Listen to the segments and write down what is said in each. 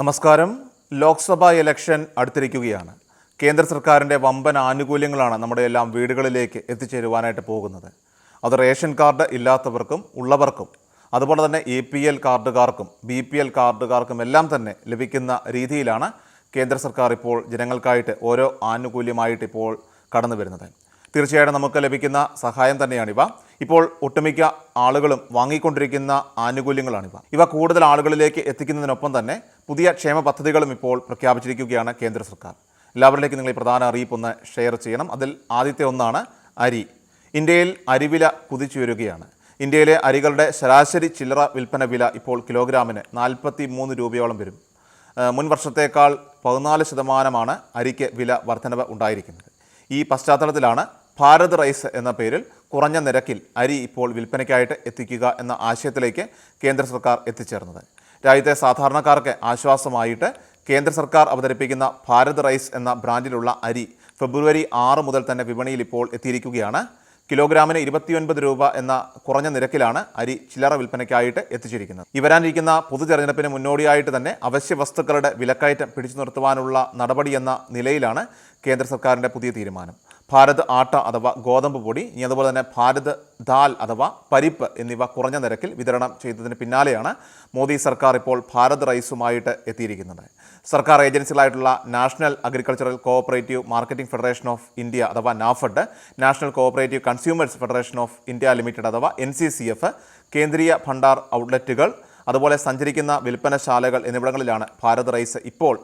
നമസ്കാരം. ലോക്സഭാ ഇലക്ഷൻ അടുത്തിരിക്കുകയാണ്. കേന്ദ്ര സർക്കാരിന്റെ വമ്പൻ ആനുകൂല്യങ്ങളാണ് നമ്മുടെ എല്ലാം വീടുകളിലേക്ക് എത്തിച്ചേരുവാനായിട്ട് പോകുന്നത്. അത് റേഷൻ കാർഡ് ഇല്ലാത്തവർക്കും ഉള്ളവർക്കും അതുപോലെ തന്നെ എ പി എൽ കാർഡുകാർക്കും ബി പി എൽ കാർഡുകാർക്കും എല്ലാം തന്നെ ലഭിക്കുന്ന രീതിയിലാണ് കേന്ദ്ര സർക്കാർ ഇപ്പോൾ ജനങ്ങൾക്കായിട്ട് ഓരോ ആനുകൂല്യമായിട്ട് ഇപ്പോൾ കടന്നു വരുന്നത്. തീർച്ചയായിട്ടും നമുക്ക് ലഭിക്കുന്ന സഹായം തന്നെയാണിവ. ഇപ്പോൾ ഒട്ടുമിക്ക ആളുകളും വാങ്ങിക്കൊണ്ടിരിക്കുന്ന ആനുകൂല്യങ്ങളാണിവ. ഇവ കൂടുതൽ ആളുകളിലേക്ക് എത്തിക്കുന്നതിനൊപ്പം തന്നെ പുതിയ ക്ഷേമ പദ്ധതികളും ഇപ്പോൾ പ്രഖ്യാപിച്ചിരിക്കുകയാണ് കേന്ദ്ര സർക്കാർ. എല്ലാവരിലേക്കും നിങ്ങൾ ഈ പ്രധാന അറിയിപ്പ് ഒന്ന് ഷെയർ ചെയ്യണം. അതിൽ ആദ്യത്തെ ഒന്നാണ് അരി. ഇന്ത്യയിൽ അരിവില കുതിച്ചുയരുകയാണ് ഇന്ത്യയിലെ അരികളുടെ ശരാശരി ചില്ലറ വിൽപ്പന വില ഇപ്പോൾ കിലോഗ്രാമിന് നാൽപ്പത്തി മൂന്ന് രൂപയോളം വരും. മുൻ വർഷത്തേക്കാൾ പതിനാല് ശതമാനമാണ് അരിക്ക് വില വർധനവ് ഉണ്ടായിരിക്കുന്നത്. ഈ പശ്ചാത്തലത്തിലാണ് ഭാരത് റൈസ് എന്ന പേരിൽ കുറഞ്ഞ നിരക്കിൽ അരി ഇപ്പോൾ വിൽപ്പനയ്ക്കായിട്ട് എത്തിക്കുക എന്ന ആശയത്തിലേക്ക് കേന്ദ്ര സർക്കാർ എത്തിച്ചേർന്നത്. രാജ്യത്തെ സാധാരണക്കാർക്ക് ആശ്വാസമായിട്ട് കേന്ദ്ര സർക്കാർ അവതരിപ്പിക്കുന്ന ഭാരത് റൈസ് എന്ന ബ്രാൻഡിലുള്ള അരി ഫെബ്രുവരി ആറ് മുതൽ തന്നെ വിപണിയിൽ ഇപ്പോൾ എത്തിയിരിക്കുകയാണ്. കിലോഗ്രാമിന് ഇരുപത്തിയൊൻപത് രൂപ എന്ന കുറഞ്ഞ നിരക്കിലാണ് അരി ചില്ലറ വിൽപ്പനയ്ക്കായിട്ട് എത്തിച്ചിരിക്കുന്നത്. ഈ വരാനിരിക്കുന്ന പൊതു തെരഞ്ഞെടുപ്പിന് മുന്നോടിയായിട്ട് തന്നെ അവശ്യ വസ്തുക്കളുടെ വിലക്കയറ്റം പിടിച്ചു നിർത്തുവാനുള്ള നടപടിയെന്ന നിലയിലാണ് കേന്ദ്ര സർക്കാരിന്റെ പുതിയ തീരുമാനം. ഭാരത് ആട്ട അഥവാ ഗോതമ്പ് പൊടി ഇനി അതുപോലെ തന്നെ ഭാരത് ദാൽ അഥവാ പരിപ്പ് എന്നിവ കുറഞ്ഞ നിരക്കിൽ വിതരണം ചെയ്തതിന് പിന്നാലെയാണ് മോദി സർക്കാർ ഇപ്പോൾ ഭാരത് റൈസുമായിട്ട് എത്തിയിരിക്കുന്നത്. സർക്കാർ ഏജൻസികളായിട്ടുള്ള national agricultural cooperative marketing federation of India അഥവാ NAFED national cooperative consumers federation of India limited അഥവാ എൻ കേന്ദ്രീയ ഭണ്ഡാർ ഔട്ട്ലെറ്റുകൾ അതുപോലെ സഞ്ചരിക്കുന്ന വിൽപ്പനശാലകൾ എന്നിവിടങ്ങളിലാണ് ഭാരത് റൈസ് ഇപ്പോൾ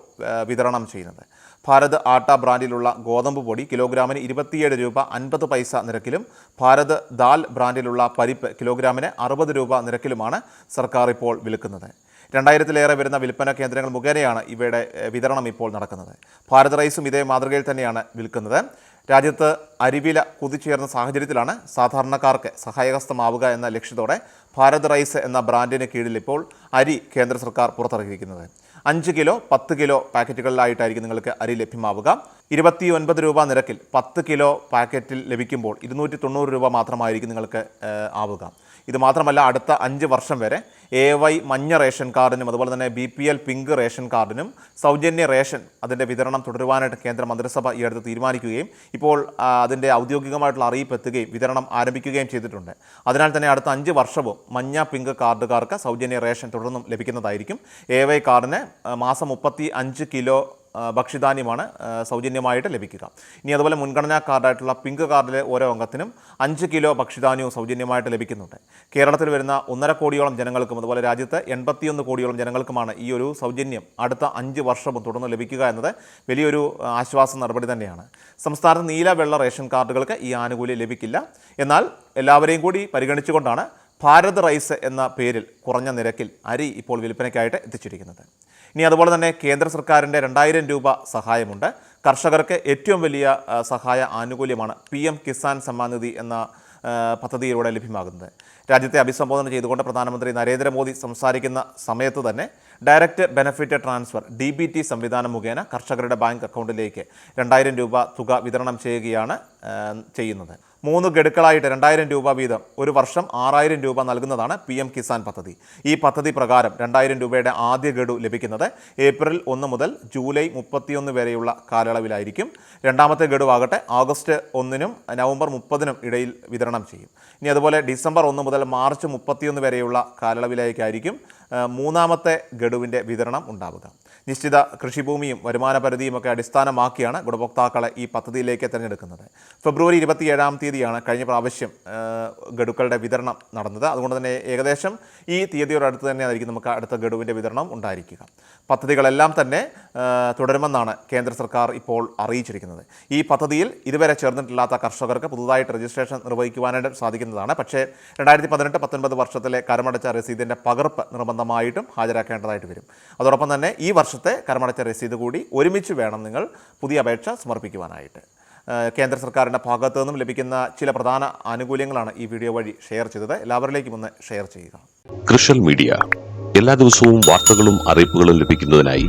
വിതരണം ചെയ്യുന്നത്. ഭാരത് ആട്ട ബ്രാൻഡിലുള്ള ഗോതമ്പ് പൊടി കിലോഗ്രാമിന് ഇരുപത്തിയേഴ് രൂപ അൻപത് പൈസ നിരക്കിലും ഭാരത് ദാൽ ബ്രാൻഡിലുള്ള പരിപ്പ് കിലോഗ്രാമിന് അറുപത് രൂപ നിരക്കിലുമാണ് സർക്കാർ ഇപ്പോൾ വിൽക്കുന്നത്. രണ്ടായിരത്തിലേറെ വരുന്ന വിൽപ്പന കേന്ദ്രങ്ങൾ മുഖേനയാണ് ഇവയുടെ വിതരണം ഇപ്പോൾ നടക്കുന്നത്. ഭാരത് റൈസും ഇതേ മാതൃകയിൽ തന്നെയാണ് വിൽക്കുന്നത്. രാജ്യത്ത് അരിവില കുതിച്ചുയർന്ന സാഹചര്യത്തിലാണ് സാധാരണക്കാർക്ക് സഹായഹസ്തമാവുക എന്ന ലക്ഷ്യത്തോടെ ഭാരത് റൈസ് എന്ന ബ്രാൻഡിന് കീഴിൽ ഇപ്പോൾ അരി കേന്ദ്ര സർക്കാർ പുറത്തിറക്കിയിരിക്കുന്നത്. അഞ്ച് കിലോ പത്ത് കിലോ പാക്കറ്റുകളിലായിട്ടായിരിക്കും നിങ്ങൾക്ക് അരി ലഭ്യമാവുക. ഇരുപത്തി ഒൻപത് രൂപ നിരക്കിൽ പത്ത് കിലോ പാക്കറ്റിൽ ലഭിക്കുമ്പോൾ ഇരുന്നൂറ്റി തൊണ്ണൂറ് രൂപ മാത്രമായിരിക്കും നിങ്ങൾക്ക് ആവുക. ഇത് മാത്രമല്ല അടുത്ത അഞ്ച് വർഷം വരെ എ വൈ മഞ്ഞ റേഷൻ കാർഡിനും അതുപോലെ തന്നെ B P L pink ration കാർഡിനും സൗജന്യ റേഷൻ അതിന്റെ വിതരണം തുടരുവാനായിട്ട് കേന്ദ്ര മന്ത്രിസഭ ഈ അടുത്ത് തീരുമാനിക്കുകയും ഇപ്പോൾ അതിന്റെ ഔദ്യോഗികമായിട്ടുള്ള അറിയിപ്പ് എത്തുകയും വിതരണം ആരംഭിക്കുകയും ചെയ്തിട്ടുണ്ട്. അതിനാൽ തന്നെ അടുത്ത അഞ്ച് വർഷവും മഞ്ഞ പിങ്ക് കാർഡുകാർക്ക് സൗജന്യ റേഷൻ തുടർന്നും ലഭിക്കുന്നതായിരിക്കും. എ വൈ കാർഡിന് മാസം മുപ്പത്തി അഞ്ച് കിലോ ഭക്ഷ്യധാന്യമാണ് സൗജന്യമായിട്ട് ലഭിക്കുക. ഇനി അതുപോലെ മുൻഗണനാ കാർഡായിട്ടുള്ള പിങ്ക് കാർഡിലെ ഓരോ അംഗത്തിനും അഞ്ച് കിലോ ഭക്ഷ്യധാന്യവും സൗജന്യമായിട്ട് ലഭിക്കുന്നുണ്ട്. കേരളത്തിൽ വരുന്ന ഒന്നര കോടിയോളം ജനങ്ങൾക്കും അതുപോലെ രാജ്യത്ത് എൺപത്തിയൊന്ന് കോടിയോളം ജനങ്ങൾക്കുമാണ് ഈ ഒരു സൗജന്യം അടുത്ത അഞ്ച് വർഷവും തുടർന്ന് ലഭിക്കുക എന്നത് വലിയൊരു ആശ്വാസ നടപടി തന്നെയാണ്. സംസ്ഥാനത്ത് നീല വെള്ള റേഷൻ കാർഡുകൾക്ക് ഈ ആനുകൂല്യം ലഭിക്കില്ല. എന്നാൽ എല്ലാവരെയും കൂടി പരിഗണിച്ചുകൊണ്ടാണ് ഭാരത് റൈസ് എന്ന പേരിൽ കുറഞ്ഞ നിരക്കിൽ അരി ഇപ്പോൾ വിൽപ്പനയ്ക്കായിട്ട് എത്തിച്ചിരിക്കുന്നത്. ഇനി അതുപോലെ തന്നെ കേന്ദ്ര സർക്കാരിന്റെ രണ്ടായിരം രൂപ സഹായമുണ്ട്. കർഷകർക്ക് ഏറ്റവും വലിയ സഹായ ആനുകൂല്യമാണ് പി എം കിസാൻ സമ്മാൻ നിധി എന്ന പദ്ധതിയിലൂടെ ലഭ്യമാകുന്നത്. രാജ്യത്തെ അഭിസംബോധന ചെയ്തുകൊണ്ട് പ്രധാനമന്ത്രി നരേന്ദ്രമോദി സംസാരിക്കുന്ന സമയത്ത് തന്നെ direct benefit transfer D B T സംവിധാനം മുഖേന കർഷകരുടെ ബാങ്ക് അക്കൗണ്ടിലേക്ക് രണ്ടായിരം രൂപ തുക വിതരണം ചെയ്യുകയാണ് ചെയ്യുന്നത്. മൂന്ന് ഗഡുക്കളായിട്ട് രണ്ടായിരം രൂപ വീതം ഒരു വർഷം ആറായിരം രൂപ നൽകുന്നതാണ് പി എം കിസാൻ പദ്ധതി. ഈ പദ്ധതി പ്രകാരം രണ്ടായിരം രൂപയുടെ ആദ്യ ഗഡു ലഭിക്കുന്നത് ഏപ്രിൽ ഒന്ന് മുതൽ ജൂലൈ മുപ്പത്തിയൊന്ന് വരെയുള്ള കാലയളവിലായിരിക്കും. രണ്ടാമത്തെ ഗഡു ആകട്ടെ ആഗസ്റ്റ് ഒന്നിനും നവംബർ മുപ്പതിനും ഇടയിൽ വിതരണം ചെയ്യും. ഇനി അതുപോലെ ഡിസംബർ ഒന്ന് മുതൽ മാർച്ച് മുപ്പത്തിയൊന്ന് വരെയുള്ള കാലയളവിലേക്കായിരിക്കും മൂന്നാമത്തെ ഗഡുവിന്റെ വിതരണം ഉണ്ടാവുക. നിശ്ചിത കൃഷിഭൂമിയും വരുമാന പരിധിയുമൊക്കെ അടിസ്ഥാനമാക്കിയാണ് ഗുണഭോക്താക്കളെ ഈ പദ്ധതിയിലേക്ക് തിരഞ്ഞെടുക്കുന്നത്. ഫെബ്രുവരി ഇരുപത്തിയേഴാം തീയതിയാണ് കഴിഞ്ഞ പ്രാവശ്യം ഗഡുക്കളുടെ വിതരണം നടന്നത്. അതുകൊണ്ട് തന്നെ ഏകദേശം ഈ തീയതിയോടടുത്ത് തന്നെ ആയിരിക്കും നമുക്ക് അടുത്ത ഗഡുവിന്റെ വിതരണം ഉണ്ടായിരിക്കുക. പദ്ധതികളെല്ലാം തന്നെ തുടരുമെന്നാണ് കേന്ദ്ര സർക്കാർ ഇപ്പോൾ അറിയിച്ചിരിക്കുന്നത്. ഈ പദ്ധതിയിൽ ഇതുവരെ ചേർന്നിട്ടില്ലാത്ത കർഷകർക്ക് പുതുതായിട്ട് രജിസ്ട്രേഷൻ നിർവഹിക്കുവാനായിട്ട് സാധിക്കുന്നതാണ്. പക്ഷേ രണ്ടായിരത്തി പതിനെട്ട് പത്തൊൻപത് വർഷത്തിലെ കരമടച്ച രസീതിന്റെ പകർപ്പ് നിർബന്ധമായിട്ടും ഹാജരാക്കേണ്ടതായിട്ട് വരും. അതോടൊപ്പം തന്നെ ഈ വർഷത്തെ കരമടച്ച രസീത് കൂടി ഒരുമിച്ച് വേണം നിങ്ങൾ പുതിയ അപേക്ഷ സമർപ്പിക്കുവാനായിട്ട്. കേന്ദ്ര സർക്കാരിന്റെ ഭാഗത്തു നിന്നും ലഭിക്കുന്ന ചില പ്രധാന ആനുകൂല്യങ്ങളാണ് ഈ വീഡിയോ വഴി ഷെയർ ചെയ്തത്. എല്ലാവരിലേക്കും ഒന്ന് ഷെയർ ചെയ്യുക. Social media. എല്ലാ ദിവസവും വാർത്തകളും അറിയിപ്പുകളും ലഭിക്കുന്നതിനായി